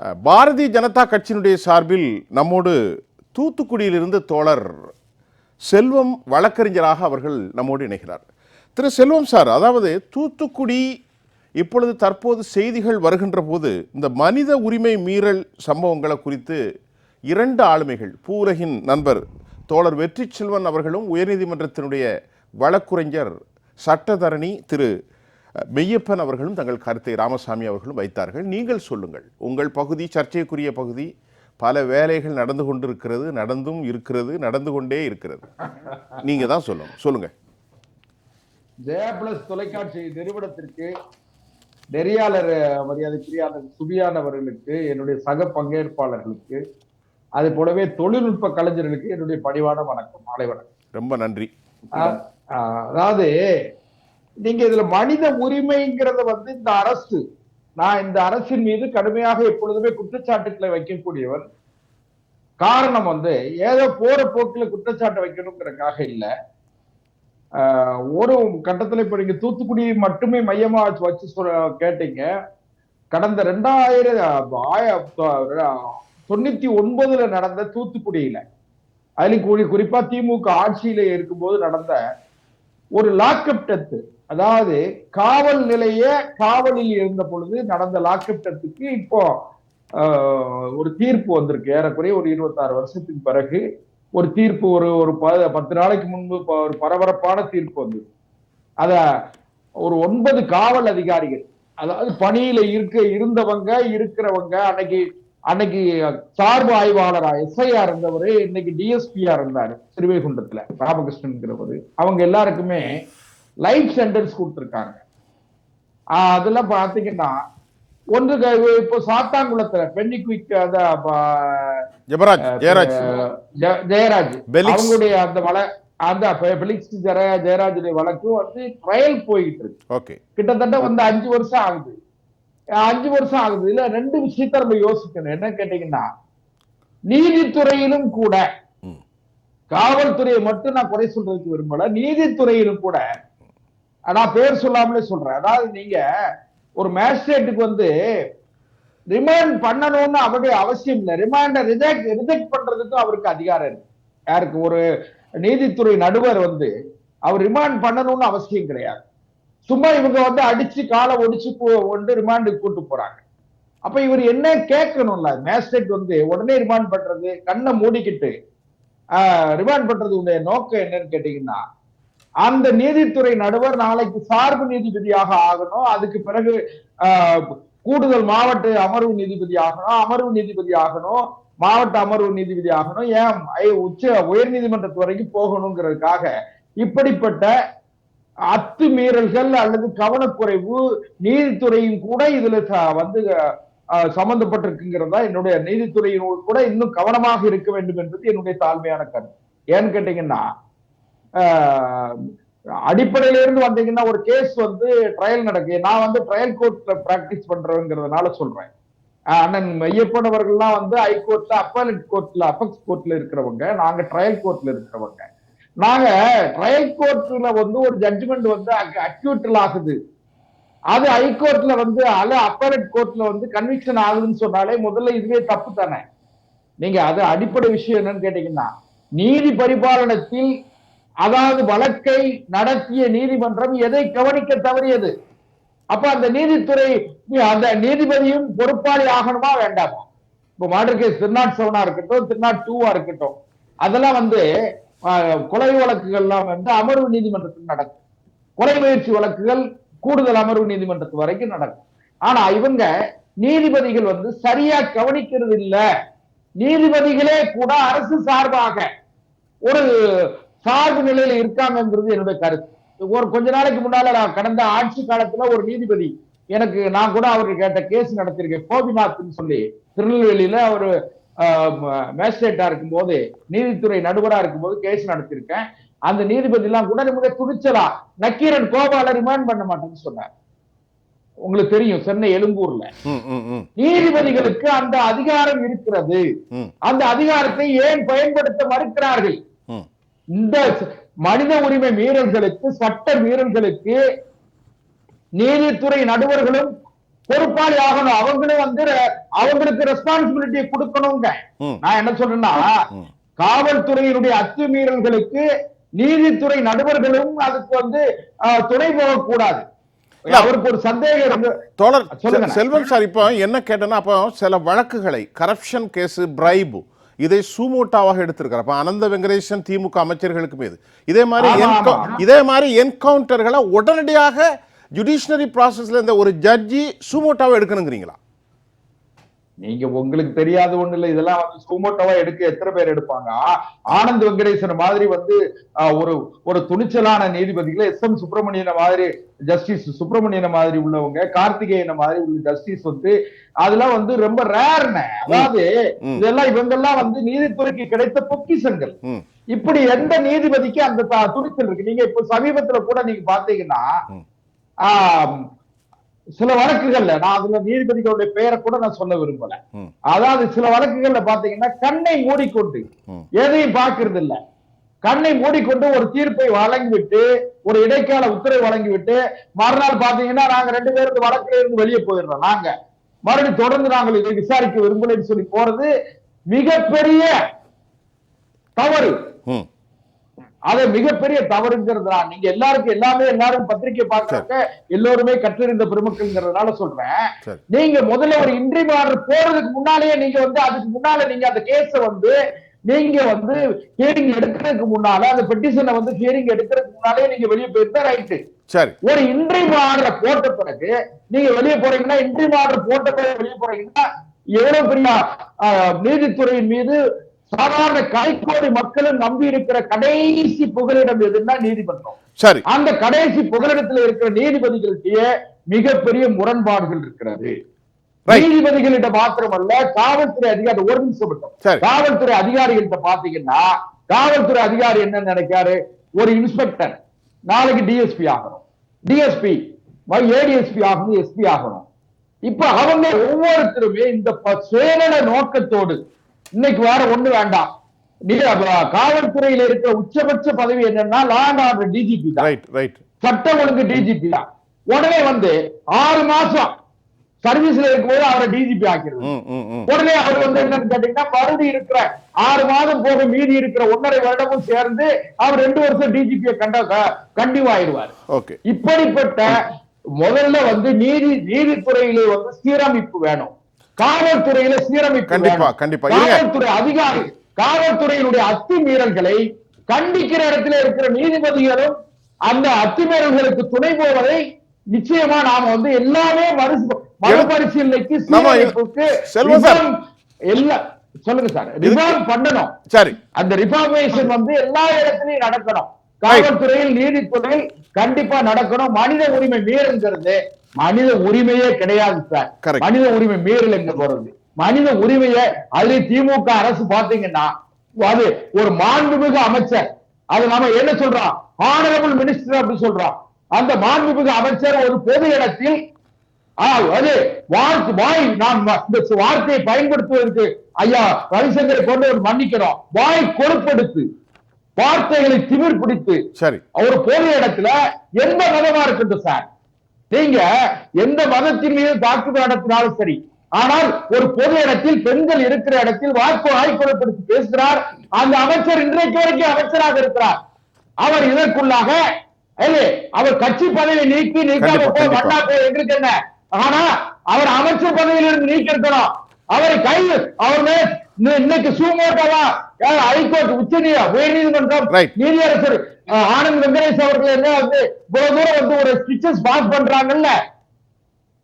பாரதிய ஜனதா கட்சியினுடைய சார்பில் நம்மோடு தூத்துக்குடியிலிருந்து தோழர் செல்வம் வழக்கறிஞராக அவர்கள் நம்மோடு இணைகிறார். திரு செல்வம் சார் அதாவது தூத்துக்குடி இப்பொழுது தற்போது செய்திகள் வருகின்ற போது இந்த மனித உரிமை மீறல் சம்பவங்களை குறித்து இரண்டு ஆளுமைகள் பூரகின் நண்பர் தோழர் வெற்றி செல்வன் அவர்களும் உயர்நீதிமன்றத்தினுடைய வழக்குரைஞர் சட்டத்தரணி திரு மெய்யப்பன் அவர்களும் தங்கள் கருத்தை ராமசாமி அவர்களும் வைத்தார்கள். நீங்கள் சொல்லுங்கள். உங்கள் பகுதி சர்ச்சைக்குரிய பகுதி. பல வேலைகள் நடந்து கொண்டிருக்கிறது நடந்தும் இருக்கிறது நடந்து கொண்டே இருக்கிறது. நீங்க தான் சொல்லணும் சொல்லுங்க. ஜெயா பிளஸ் தொலைக்காட்சி நிறுவனத்திற்கு நெறியாளர் அஹ், மரியாதைக்குரிய அந்த சுபியான் அவர்களுக்கு என்னுடைய சக பங்கேற்பாளர்களுக்கு அது போலவே தொழில்நுட்ப கலைஞர்களுக்கு என்னுடைய பணிவான வணக்கம். மாலை வணக்கம். ரொம்ப நன்றி. அதாவது நீங்க இதுல மனித உரிமைங்கிறத வந்து இந்த அரசு. நான் இந்த அரசின் மீது கடுமையாக எப்பொழுதுமே குற்றச்சாட்டுக்களை வைக்கக்கூடியவர் காரணம் வந்து ஏதோ போற போக்குல குற்றச்சாட்டு வைக்கணுங்கிறதுக்காக இல்ல. ஒரு கட்டத்துல இப்ப நீங்க தூத்துக்குடி மட்டுமே மையமா வச்சு வச்சு சொல்ல கேட்டீங்க. கடந்த ரெண்டாயிரம் தொண்ணூத்தி ஒன்பதுல நடந்த தூத்துக்குடியில. அதுலயும் குறி- குறிப்பா திமுக ஆட்சியில இருக்கும்போது நடந்த ஒரு லாக்அப் டெத்து. அதாவது காவல் நிலைய காவலில் இருந்த பொழுது நடந்த லாக்அப்டத்துக்கு இப்போ ஒரு தீர்ப்பு வந்திருக்கு. ஏறக்குறைய ஒரு இருபத்தாறு வருஷத்துக்கு பிறகு ஒரு தீர்ப்பு ஒரு ஒரு ப- பத்து நாளைக்கு முன்பு ப- ஒரு பரபரப்பான தீர்ப்பு வந்தது. அத ஒரு ஒன்பது காவல் அதிகாரிகள் அதாவது பணியில இருக்க இருந்தவங்க இருக்கிறவங்க அன்னைக்கு அன்னைக்கு சார்பு ஆய்வாளரா எஸ்ஐஆர் இருந்தவரு இன்னைக்கு டிஎஸ்பியா இருந்தாரு. திருவைகுண்டத்துல ராமகிருஷ்ணன்கிறவரு. அவங்க எல்லாருக்குமே லைஃப் சென்டென்ஸ் கொடுத்திருக்காங்க. அதெல்லாம் பாத்தீங்கன்னா ஒன்று இப்போ சாத்தாங்குளத்துல பென்னிக்விக் ஜெபராஜ் ஜெயராஜ். ஜெயராஜ். அவங்களுடைய அந்த வழ அந்த பெலிக்ஸ் ஜெயராஜுடைய வழக்கு வந்து ட்ரையல் போயிட்டு இருக்கு ஓகே. கிட்டத்தட்ட வந்து அஞ்சு வருஷம் ஆகுது. அஞ்சு வருஷம் ஆகுது. இல்ல ரெண்டு விஷயத்த நம்ம யோசிக்கணும். என்ன கேட்டீங்கன்னா நீதித்துறையிலும் கூட. காவல்துறையை மட்டும் நான் குறை சொல்றதுக்கு விரும்பல. நீதித்துறையிலும் கூட நான் பேர் சொல்லாமலே சொல்றேன். அதாவது நீங்க ஒரு மேஜிஸ்ட்ரேட்டுக்கு வந்து ரிமாண்ட் பண்ணணும்னு அவருடைய அவசியம் இல்லை. ரிமாண்ட ரிஜெக்ட் ரிஜெக்ட் பண்றதுக்கும் அவருக்கு அதிகாரம் இருக்கு. யாருக்கு? ஒரு நீதித்துறை நடுவர் வந்து அவர் ரிமாண்ட் பண்ணணும்னு அவசியம் கிடையாது. சும்மா இவங்க வந்து அடிச்சு காலை ஒடிச்சு கொண்டு ரிமாண்டுக்கு கூட்டு போறாங்க. அப்ப இவர் என்ன கேட்கணும்ல? மேஜிஸ்ட்ரேட் வந்து உடனே ரிமாண்ட் பண்றது கண்ணை மூடிக்கிட்டு ரிமாண்ட் பண்றது உடைய நோக்கம் என்னன்னு கேட்டீங்கன்னா அந்த நீதித்துறை நடுவர் நாளைக்கு சார்பு நீதிபதியாக ஆகணும். அதுக்கு பிறகு ஆஹ், கூடுதல் மாவட்ட அமர்வு நீதிபதி ஆகணும் அமர்வு நீதிபதி ஆகணும் மாவட்ட அமர்வு நீதிபதி ஆகணும். ஏன்? ஐ- உச்ச உயர் நீதிமன்றத்து வரைக்கும் போகணுங்கிறதுக்காக இப்படிப்பட்ட அத்துமீறல்கள் அல்லது கவனக்குறைவு நீதித்துறையும் கூட இதுல வந்து சம்பந்தப்பட்டிருக்குங்கிறதா என்னுடைய நீதித்துறையினோடு கூட இன்னும் கவனமாக இருக்க வேண்டும் என்பது என்னுடைய தாழ்மையான கருத்து. ஏன்னு கேட்டீங்கன்னா ஆஹ், அடிப்படையில இருந்து வந்தீங்கன்னா ஒரு கேஸ் வந்து ட்ரையல் நடக்கு. நான் வந்து ட்ரையல் கோர்ட்ல பிராக்டிஸ் பண்றேங்கிறதுனால சொல்றேன். அண்ணன் மெய்யப்பன் அவர்கள்லாம் வந்து ஹைகோர்ட்ல அப்பலட் கோர்ட்ல அப்பக்ஸ் கோர்ட்ல இருக்கிறவங்க. நாங்க ட்ரையல் கோர்ட்ல இருக்கிறவங்க. நாங்க ட்ரையல் கோர்ட்ல வந்து ஒரு ஜட்ஜ்மெண்ட் வந்து அக்யூட்டல் ஆகுது. அது ஹைகோர்ட்ல வந்து அல்ல அப்பலட் கோர்ட்ல வந்து கன்விக்ஷன் ஆகுதுன்னு சொன்னாலே முதல்ல இதுவே தப்பு தானே. நீங்க அது அடிப்படை விஷயம் என்னன்னு கேட்டீங்கன்னா நீதி பரிபாலனத்தில் அதாவது வழக்கை நடத்திய நீதிமன்றம் எதை கவனிக்க தவறியது? அப்ப அந்த நீதித்துறை அந்த நீதிபதியும் பொறுப்பாளி ஆகணுமா வேண்டாமா? இப்ப மாடர் கேஸ் திருநாட் செவனா இருக்கட்டும் திருநாட் டூவா இருக்கட்டும். அதெல்லாம் வந்து கொலை வழக்குகள்லாம் வந்து அமர்வு நீதிமன்றத்தில் நடக்கும். கொலை முயற்சி வழக்குகள் கூடுதல் அமர்வு நீதிமன்றத்து வரைக்கும் நடக்கும். ஆனா இவங்க நீதிபதிகள் வந்து சரியா கவனிக்கிறது இல்லை. நீதிபதிகளே கூட அரசு சார்பாக ஒரு சார்பு நிலையில இருக்காங்கங்கிறது என்னுடைய கருத்து. ஒரு கொஞ்ச நாளைக்கு முன்னால நான் கடந்த ஆட்சி காலத்துல ஒரு நீதிபதி எனக்கு நான் கூட அவருக்கு கேட்ட கேஸ் நடத்திருக்கேன். கோபிநாத்னு சொல்லி திருநெல்வேலியில ஒரு மேஜிஸ்ட்ரேட்டா இருக்கும்போது நீதித்துறை நடுவரா இருக்கும்போது கேஸ் நடத்திருக்கேன். அந்த நீதிபதி எல்லாம் கூட நமக்கு துணிச்சலா நக்கீரன் கோபால ரிமாண்ட் பண்ண மாட்டேன்னு சொன்னார். உங்களுக்கு தெரியும் சென்னை எழும்பூர்ல. நீதிபதிகளுக்கு அந்த அதிகாரம் இருக்கிறது. அந்த அதிகாரத்தை ஏன் பயன்படுத்த மறுக்கிறார்கள்? இந்த மனித உரிமை மீறல்களுக்கு சட்ட மீறல்களுக்கு நீதித்துறை நடுவர்களும் பொறுப்பாளி ஆகணும் அவங்களும் வந்து அவங்களுக்கு ரெஸ்பான்சிபிலிட்டி கொடுக்கணுங்க. நான் என்ன சொல்றேன்னா. காவல்துறையினுடைய அத்துமீறல்களுக்கு நீதித்துறை நடுவர்களும் அதுக்கு வந்து துணை போகக்கூடாது செல்வம் சார் இப்போ என்ன கேட்டேன்னா அப்போ சில வழக்குகளை கரப்ஷன் கேஸ் பிரைபு இதை சூமோட்டாவாக எடுத்திருக்காரு அப்போ அனந்த வெங்கடேசன் திமுக அமைச்சர்களுக்கு மீது. இதே மாதிரி. இதே மாதிரி என்கவுண்டர்களை உடனடியாக ஜுடிஷனரி ப்ராசஸ்ல இந்த ஒரு ஜட்ஜி சூமோட்டாவை எடுக்கணுங்கிறீங்களா? நீங்க உங்களுக்கு தெரியாத ஒண்ணு இல்ல. இதெல்லாம் வந்து சுமோட்டோவா எடுக்க எத்தனை பேர் எடுப்பாங்க? ஆனந்த் வெங்கடேசன் மாதிரி வந்து ஒரு ஒரு துணிச்சலான நீதிபதிகளை எஸ் எம் சுப்பிரமணியன மாதிரி ஜஸ்டிஸ் சுப்பிரமணியன மாதிரி உள்ளவங்க கார்த்திகேயன மாதிரி உள்ள ஜஸ்டிஸ் வந்து அதெல்லாம் வந்து ரொம்ப ரேர்னு அதாவது. இதெல்லாம் இவங்கெல்லாம் வந்து நீதித்துறைக்கு கிடைத்த பொக்கிஷங்கள். ம். இப்படி எந்த நீதிபதிக்கு அந்த துணிச்சல் இருக்கு? நீங்க இப்ப சமீபத்துல கூட நீங்க பாத்தீங்கன்னா சில வழக்குகள்ல நான் அதுல நீதிபதிகளுடைய பெயரை கூட நான் சொல்ல விரும்பல. அதாவது சில வழக்குகள்ல பாத்தீங்கன்னா கண்ணை மூடிக்கொண்டு. எதையும் பார்க்கிறது இல்ல கண்ணை மூடிக்கொண்டு ஒரு தீர்ப்பை வழங்கிவிட்டு ஒரு இடைக்கால உத்தரவு வழங்கிவிட்டு மறுநாள் பாத்தீங்கன்னா நாங்க ரெண்டு பேரும் இந்த வழக்குல இருந்து வெளியே போயிடுறோம். நாங்க. மறுபடியும் தொடர்ந்து நாங்கள் இதை விசாரிக்க விரும்பலைன்னு சொல்லி போறது மிகப்பெரிய தவறு. அது மிகப்பெரிய தவறுங்கிறதுனா நீங்க எல்லாருக்கும் எல்லாமே எல்லாரும் பத்திரிக்கை பார்க்கறக்க எல்லோருமே கற்றறிந்த பெருமக்கள்ங்கிறதுனால சொல்றேன். நீங்க முதல்ல ஒரு இன்ட்ரி ஆர்டர் போறதுக்கு முன்னாலேயே நீங்க வந்து அதுக்கு முன்னால நீங்க அந்த கேஸ வந்து நீங்க வந்து ஹியரிங் எடுக்கிறதுக்கு முன்னால அந்த பெட்டிஷனை வந்து ஹியரிங் எடுக்கிறதுக்கு முன்னாலே நீங்க வெளியே போயிருந்தா ரைட்டு சரி. ஒரு இன்ட்ரி ஆர்டர் போட்ட பிறகு நீங்க வெளியே போறீங்கன்னா இன்ட்ரி ஆர்டர் போட்ட பிறகு வெளியே போறீங்கன்னா எவ்வளவு பெரிய நீதித்துறையின் மீது சாதாரண கைகோடி மக்களும் நம்பி இருக்கிற கடைசி புகலிடம் எதுன்னா நீதிமன்றம். சரி. அந்த கடைசி புகலிடத்தில் இருக்கிற நீதிபதிகளுக்கு மிகப்பெரிய முரண்பாடுகள் இருக்கிறது. Right. நீதிபதிகளிடம் மாத்திரமல்ல காவல்துறை அதிகாரி ஒரு நிமிஷம் மட்டும். காவல்துறை அதிகாரிகள்கிட்ட பாத்தீங்கன்னா காவல்துறை அதிகாரி என்ன நினைக்காரு ஒரு இன்ஸ்பெக்டர் நாளைக்கு டிஎஸ்பி ஆகணும். டிஎஸ்பி ஏடிஎஸ்பி ஆகணும் எஸ்பி ஆகணும். இப்ப அவங்க ஒவ்வொருத்தருமே இந்த சுயநல நோக்கத்தோடு இன்னைக்கு வேற ஒண்ணு வேண்டாம். காவல்துறையில இருக்கிற உச்சபட்ச பதவி என்னன்னா லா அண்ட் ஆர்டர் டிஜிபி தான். சட்டம் ஒழுங்கு டிஜிபி தான். உடனே வந்து ஆறு மாசம் சர்வீஸ்ல இருக்கும்போது அவரை டிஜிபி ம் உடனே அவர் வந்து என்னன்னு கேட்டீங்கன்னா மறுபடி இருக்கிற ஆறு மாதம் போக மீதி இருக்கிற ஒன்னரை வருடமும் சேர்ந்து அவர் ரெண்டு வருஷம் டிஜிபியை கண்ட கண்டிவ் ஆயிடுவார் ஓகே இப்படிப்பட்ட முதல்ல வந்து நீதி நீதித்துறையிலே வந்து சீரமைப்பு வேணும். காவல்துறையில சீரமைப்பு கண்டிப்பா. கண்டிப்பா. காவல்துறை அதிகாரி காவல்துறையினுடைய அத்துமீறல்களை கண்டிக்கிற இடத்துல இருக்கிற நீதிபதிகளும் அந்த அத்துமீறல்களுக்கு துணை போவதை நிச்சயமா நாம வந்து எல்லாமே மறு மறுபரிசீலனைக்கு சீரமைப்புக்கு எல்லாம் சொல்லுங்க சார். ரிஃபார்ம் பண்ணணும். சரி. அந்த ரிஃபார்மேஷன் வந்து எல்லா இடத்துலயும் நடக்கணும். காவல்துறையில் நீதித்துறையில் கண்டிப்பா நடக்கணும். மனித உரிமை மீறல்ங்கிறது மனித உரிமையே கிடையாது சார். மனித உரிமை மீறல் எங்க போறது? மனித உரிமையை அதுல திமுக அரசு பாத்தீங்கன்னா அது ஒரு மாண்புமிகு அமைச்சர். அது நம்ம என்ன சொல்றோம்? ஆனரபிள் மினிஸ்டர் அப்படி சொல்றோம். அந்த மாண்புமிகு அமைச்சர் ஒரு பொது இடத்தில் அது வார்த்தை வாய் நான் இந்த வார்த்தையை பயன்படுத்துவதற்கு ஐயா ரவிசங்கரை கொண்டு வந்து மன்னிக்கிறோம். வாய் கொழுப்படுத்து வார்த்தைகளை திமிர் பிடித்து சரி. ஒரு பொது இடத்துல எந்த மதமா இருக்கட்டும் சார். நீங்க எந்த மதத்தின் மீது தாக்குதல் நடத்தினாலும் சரி ஆனால் ஒரு பொது இடத்தில் பெண்கள் இருக்கிற இடத்தில் வாக்கு வாய்ப்புறப்படுத்தி பேசுகிறார் அந்த அமைச்சர் இன்றைக்கு வரைக்கும் அமைச்சராக இருக்கிறார் அவர் இதற்குள்ளாக அவர் கட்சி பதவியை நீக்கி நீக்காம போய். மண்ணா போய் எங்களுக்கு என்ன ஆனா அவர் அமைச்சர் பதவியிலிருந்து நீக்கி இருக்கணும் அவரை கை அவர் மேல் இன்ன- இன்னைக்கு சூமோட்டவா ஹைகோர்ட் உச்ச நீ- உயர்நீதிமன்றம் Right. நீதியரசர் ஆனந்த் வெங்கடேஷ் அவர்கள் என்ன வந்து இவ்வளவு தூரம் வந்து ஒரு ஸ்டிச்சஸ் பாஸ் பண்றாங்கல்ல?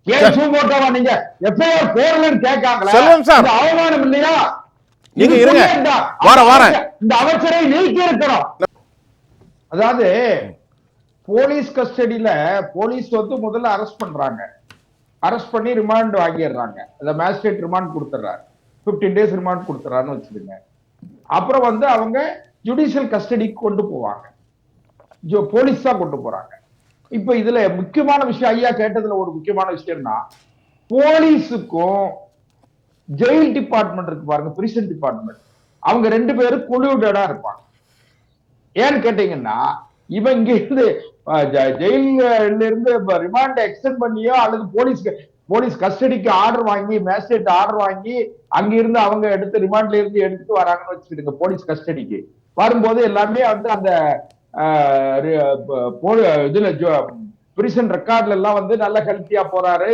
ஏன். சூமோட்டவா நீங்க? எஃப்ஐஆர் போடலன்னு கேட்காங்களா. அவமானம் இல்லையா? நீங்க இருங்க. வாரேன், வாரேன். இந்த அமைச்சரை நீக்கி இருக்கணும். அதாவது போலீஸ் கஸ்டடியில போலீஸ் வந்து முதல்ல அரெஸ்ட் பண்றாங்க. அரெஸ்ட் பண்ணி ரிமாண்ட் வாங்கிடுறாங்க. அந்த மேஜிஸ்ட்ரேட் ரிமாண்ட் கொடுத்துட்றாரு. 15 டேஸ் ரிமாண்ட் கொடுத்துறாருன்னு வச்சுடுங்க அப்புறம் வந்து அவங்க ஜுடிஷியல் கஸ்டடிக்கு கொண்டு போவாங்க. போலீஸ் தான் கொண்டு போறாங்க. இப்ப இதுல முக்கியமான விஷயம் ஐயா கேட்டதுல ஒரு முக்கியமான விஷயம்னா போலீஸுக்கும் ஜெயில் டிபார்ட்மெண்ட் இருக்கு பாருங்க பிரிசன் டிபார்ட்மெண்ட் அவங்க ரெண்டு பேரும் கொலுடடா இருப்பாங்க. ஏன்னு கேட்டீங்கன்னா இவன் இங்க இருந்து ஜெயில இருந்து ரிமாண்ட் எக்ஸ்டென்ட் பண்ணியோ அல்லது போலீஸ் போலீஸ் கஸ்டடிக்கு ஆர்டர் வாங்கி மேஜிஸ்ட்ரேட் ஆர்டர் வாங்கி அங்க இருந்து அவங்க எடுத்து ரிமாண்ட்ல இருந்து எடுத்துட்டு வராங்கன்னு வச்சுக்கிடுங்க போலீஸ் கஸ்டடிக்கு. வரும்போது எல்லாமே வந்து அந்த இதுல பிரிசன் ரெக்கார்ட்ல எல்லாம் வந்து நல்ல ஹெல்த்தியா போறாரு.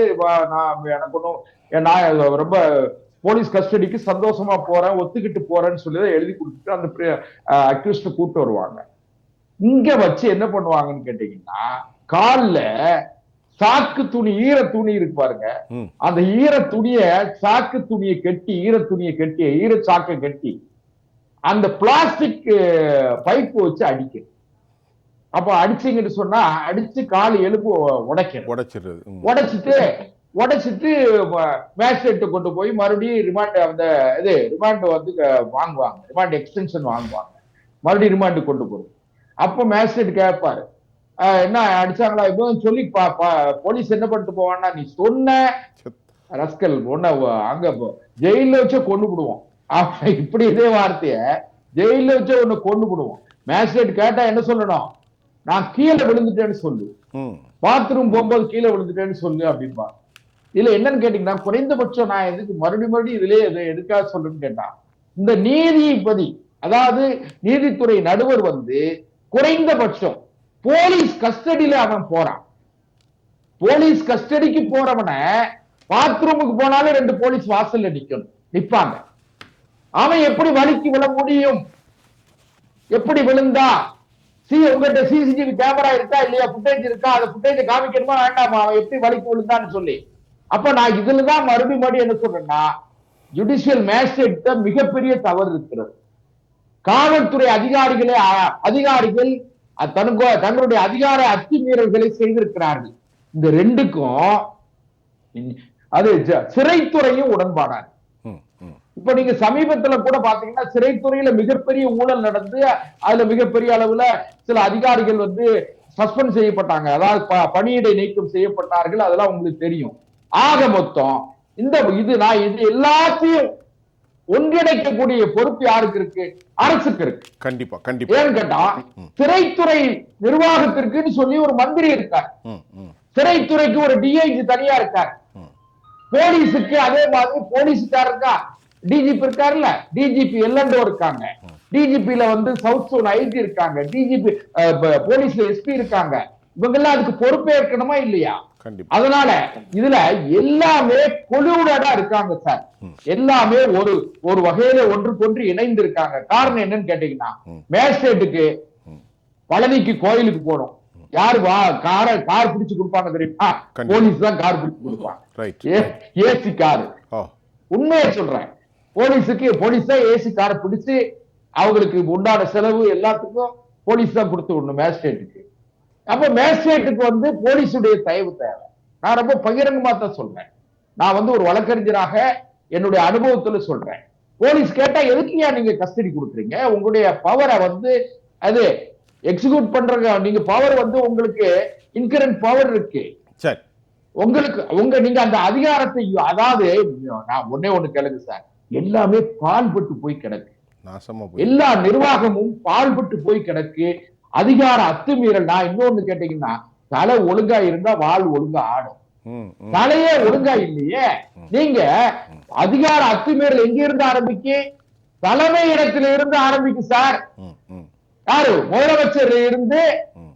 நான் எனக்கு ஒன்றும் நான் ரொம்ப போலீஸ் கஸ்டடிக்கு சந்தோஷமா போறேன் ஒத்துக்கிட்டு போறேன்னு சொல்லி எழுதி கொடுத்துட்டு அந்த அக்யூஸ்ட கூட்டு வருவாங்க. இங்க வச்சு என்ன பண்ணுவாங்கன்னு கேட்டீங்கன்னா கால்ல சாக்கு துணி ஈர துணி இருக்கு பாருங்க. அந்த ஈர துணிய சாக்கு துணியை கட்டி ஈர துணியை கட்டி ஈர சாக்கை கட்டி அந்த பிளாஸ்டிக் பைப் வச்சு அடிக்கும் அப்ப அடிச்சீங்கன்னு சொன்னா அடிச்சு கால் எலும்பு உடைக்கணும். உடைச்சிடுறது. உடைச்சிட்டு உடைச்சிட்டு மேஜிஸ்ட்ரேட் கொண்டு போய் மறுபடியும் ரிமாண்ட் அந்த இது ரிமாண்ட் வந்து வாங்குவாங்க. ரிமாண்ட் எக்ஸ்டென்ஷன் வாங்குவாங்க. மறுபடியும் ரிமாண்ட் கொண்டு போறது அப்போ மேஜிஸ்ட்ரேட் கேட்பாரு "ஆஹ், என்ன அடிச்சாங்களா? இப்போ சொல்லி பா- போலீஸ் என்ன பண்ணிட்டு போவான்னா நீ சொன்ன ரஸ்கல் உன்னை வ- அங்க ஜெயில்ல வச்சே கொண்டு விடுவோம். இப்படி இதே வார்த்தைய ஜெயில்ல வச்சே உன்னை கொண்டு விடுவோம். மேஜிஸ்ட்ரேட் கேட்டா என்ன சொல்லணும்? நான் கீழே விழுந்துட்டேன்னு சொல்லு. பாத்ரூம் போகும்போது கீழே விழுந்துட்டேன்னு சொல்லு அப்படின்பா. இதுல என்னன்னு கேட்டீங்கன்னா குறைந்தபட்சம் நான் எதுக்கு மறுபடியும் மறுபடியும் இதுலயே இதை எதுக்காக சொல்றேன்னு கேட்டா இந்த நீதிபதி அதாவது நீதித்துறை நடுவர் வந்து குறைந்தபட்சம் போலீஸ் கஸ்டடியில அவன் போறான். போலீஸ் கஸ்டடிக்கு போறவனை பாத்ரூமுக்கு போனாலும் ரெண்டு போலீஸ் வாசல்ல நிக்கணும். நிப்பாங்க. அவன் எப்படி வலிக்கு விழ முடியும்? எப்படி விழுந்தா? சி உங்ககிட்ட சிசிடிவி கேமரா இருக்கா இல்லையா? ஃபுட்டேஜ் இருக்கா? அந்த ஃபுட்டேஜ் காமிக்கணுமா வேண்டாமா? அவன் எப்படி வலிக்கு விழுந்தான்னு சொல்லி. அப்ப நான் இதுலதான் மறுபடியும் மறுபடியும் என்ன சொல்றேன்னா ஜுடிஷியல் மேஜிஸ்ட்ரேட் மிகப்பெரிய தவறு இருக்கிறது. காவல்துறை அதிகாரிகளே அ- அதிகாரிகள் தங்களுடைய அதிகார அத்துமீறல்களை செய்திருக்கிறார்கள். இந்த ரெண்டுக்கும் அது சிறைத்துறையும் உடன்பாடாரு இப்ப நீங்க சமீபத்துல கூட பாத்தீங்கன்னா சிறைத்துறையில மிகப்பெரிய ஊழல் நடந்து அதுல மிகப்பெரிய அளவுல சில அதிகாரிகள் வந்து சஸ்பெண்ட் செய்யப்பட்டாங்க. அதாவது பணியிடை நீக்கம் செய்யப்பட்டார்கள் அதெல்லாம் உங்களுக்கு தெரியும். ஆக மொத்தம் இந்த இது நான் இது எல்லாத்தையும் ஒன்றிணைக்கக்கூடிய பொறுப்பு யாருக்கு இருக்கு? அரசுக்கு இருக்கு. கண்டிப்பா கண்டிப்பா. ஏன்னு கேட்டா சிறைத்துறை நிர்வாகத்திற்குன்னு சொல்லி ஒரு மந்திரி இருக்கார். சிறைத்துறைக்கு ஒரு டிஐஜி தனியா இருக்கார். போலீஸுக்கு அதே மாதிரி போலீஸுக்கார் இருக்கா டிஜிபி இருக்காருல்ல? டிஜிபி எல்லண்டோ இருக்காங்க. டிஜிபில வந்து சவுத் சோன் ஐஜி இருக்காங்க. டிஜிபி போலீஸ்ல எஸ்பி இருக்காங்க. இவங்க எல்லாம் அதுக்கு பொறுப்பேற்கணுமா இல்லையா? அதனால இதுல எல்லாமே கொலுவுடா இருக்காங்க சார். எல்லாமே ஒரு ஒரு வகையில ஒன்றுக்கொன்று இணைந்து இருக்காங்க. காரணம் என்னன்னு கேட்டீங்கன்னா. மேஜிஸ்ட்ரேட்டுக்கு. பழனிக்கு கோயிலுக்கு போகணும். யாரு வா கார கார் பிடிச்சு கொடுப்பாங்க தெரியுமா. போலீஸ் தான் கார் பிடிச்சு கொடுப்பாங்க. AC car. உண்மையை சொல்றேன். போலீஸுக்கு போலீஸ் தான் ஏசி காரை பிடிச்சு அவங்களுக்கு உண்டான செலவு எல்லாத்துக்கும் போலீஸ் தான் கொடுத்து விடணும் மேஜிஸ்ட்ரேட்டுக்கு. அப்ப மேஜிஸ்ட்ரேட்டுக்கு வந்து போலீஸுடைய தயவு தேவை. நான் ரொம்ப பகிரங்கமா தான் சொல்றேன். நான் வந்து ஒரு வழக்கறிஞராக என்னுடைய அனுபவத்துல சொல்றேன். போலீஸ் கேட்டா எதுக்குயா நீங்க கஸ்டடி கொடுக்குறீங்க? உங்களுடைய பவரை வந்து அது எக்ஸிக்யூட் பண்ற நீங்க பவர் வந்து உங்களுக்கு இன்கரண்ட் பவர் இருக்கு. சரி. உங்களுக்கு உங்க நீங்க அந்த அதிகாரத்தை அதாவது நான் ஒண்ணே ஒண்ணு கேளுங்க சார். எல்லாமே பால்பட்டு போய் கிடக்கு. எல்லா நிர்வாகமும் பால்பட்டு போய் கிடக்கு. அதிகார அத்துமீறல் நான் இன்னொன்னு கேட்டீங்கன்னா தலை ஒழுங்கா இருந்தா வால் ஒழுங்கா ஆடும். தலையே ஒழுங்கா இல்லையே. நீங்க அதிகார அத்துமீறல் எங்க இருந்து ஆரம்பிக்கு? தலைமை இடத்துல இருந்து ஆரம்பிக்கும் சார். யாரு? முதலமைச்சர் இருந்து ம்.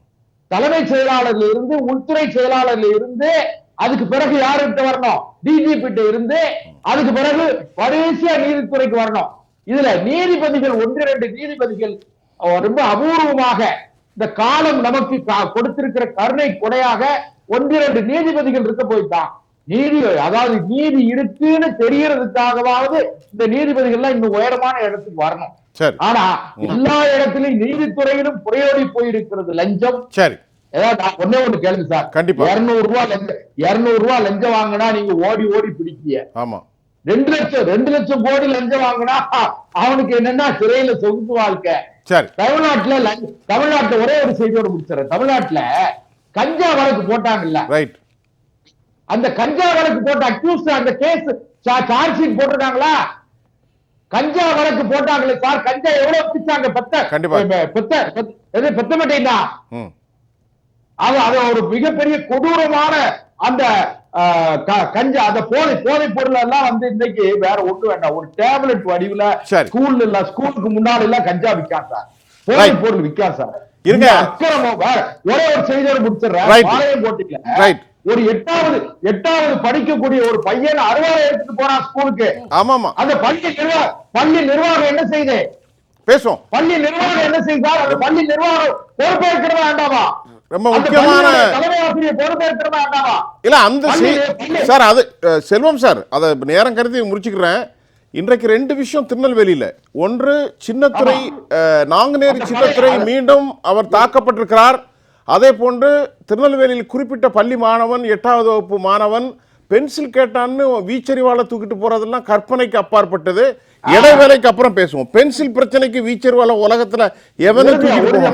தலைமைச் செயலாளர்ல இருந்து உள்துறை செயலாளர்ல இருந்து அதுக்கு பிறகு யாருகிட்ட வரணும்? டிஜிபி இருந்து அதுக்கு பிறகு வரிசையா நீதித்துறைக்கு வரணும். இதுல நீதிபதிகள் ஒன்று இரண்டு நீதிபதிகள் ரொம்ப அபூர்வமாக இந்த காலம் நமக்கு கொடுத்திருக்கிற கருணை கொடையாக ஒன்றிரண்டு நீதிபதிகள் இருக்க போய்தான் நீதி அதாவது நீதி இருக்குன்னு தெரியறதுக்காகவாவது இந்த நீதிபதிகள்லாம் இன்னும் உயரமான இடத்துக்கு வரணும். ஆனா எல்லா இடத்திலும் நீதித்துறையிலும் புறையோடி போயிருக்கிறது லஞ்சம். சரி. ஏதாவது நான் ஒண்ணே கேளுங்க சார். கண்டிப்பா. இருநூறு ரூபாய் லஞ்சம் இருநூறு ரூபாய் லஞ்சம் வாங்கினா நீங்க ஓடி ஓடி பிடிக்கிய. ஆமா. ரெண்டு லட்சம் ரெண்டு லட்சம் கோடி லஞ்சம் வாங்கினா அவனுக்கு என்னன்னா சிறையில சொகுசு வாழ்க்கை. சரி. தமிழ்நாட்டுல தமிழ்நாட்டுல ஒரே ஒரு செய்தியோட முடிச்சிடறேன். தமிழ்நாட்டுல கஞ்சா வழக்கு போட்டாங்கல்ல. ரைட் அந்த கஞ்சா வழக்கு போட்ட அக்யூஸ் அந்த கேஸ் சார்ஜ் ஷீட் போட்டிருக்காங்களா? கஞ்சா வழக்கு போட்டாங்களே சார். கஞ்சா எவ்வளவு பிச்சாங்க? பெத்த கண்டிப்பா. பெத்த பெத்த- எது பெத்த மாட்டேன்னா ம். அது அது ஒரு மிகப்பெரிய கொடூரமான அந்த கஞ்சா அந்த போதை போதை பொருள் எல்லாம் வந்து இன்னைக்கு வேற ஒண்ணு வேண்டாம் ஒரு டேப்லெட் வடிவுல. ஸ்கூல்ல இல்ல ஸ்கூலுக்கு முன்னாடி எல்லாம் கஞ்சா விற்கான் சார் போதை. பொருள் விற்கான் சார் இருங்க. ஒரே ஒரு செய்தியோட முடிச்சிடுறேன். பாளையம் Right. ஒரு எட்டாவது எட்டாவது படிக்கக்கூடிய ஒரு பையன் அறுவாலை எடுத்துட்டு போறான் ஸ்கூலுக்கு ஆமாமா அந்த பள்ளி நிர்வாகம் பள்ளி நிர்வாகம் என்ன செய்யுது பேசுவோம் பள்ளி நிர்வாகம் என்ன செய்தால் அந்த பள்ளி நிர்வாகம் பொறுப்பேற்கிறதா வேண்டாமா ரொம்ப முக்கியமான இல்ல அந்த சார் அது செல்வம் சார் அதை நேரம் கருதி முடிச்சுக்கிறேன் இன்றைக்கு ரெண்டு விஷயம் திருநெல்வேலியில. ஒன்று சின்னத்துறை நாங்குநேரி சின்னத்துறை மீண்டும் அவர் தாக்கப்பட்டிருக்கிறார். அதே போன்று திருநெல்வேலியில் குறிப்பிட்ட பள்ளி மாணவன் எட்டாவது வகுப்பு மாணவன் பென்சில் கேட்டான்னு வீச்சறிவால தூக்கிட்டு போறதெல்லாம் கற்பனைக்கு அப்பாற்பட்டது. இடைவேளைக்கு அப்புறம் பேசுவோம். பென்சில் பிரச்சனைக்கு வீச்சறிவால உலகத்துல எவனும் தூக்கிட்டு போக.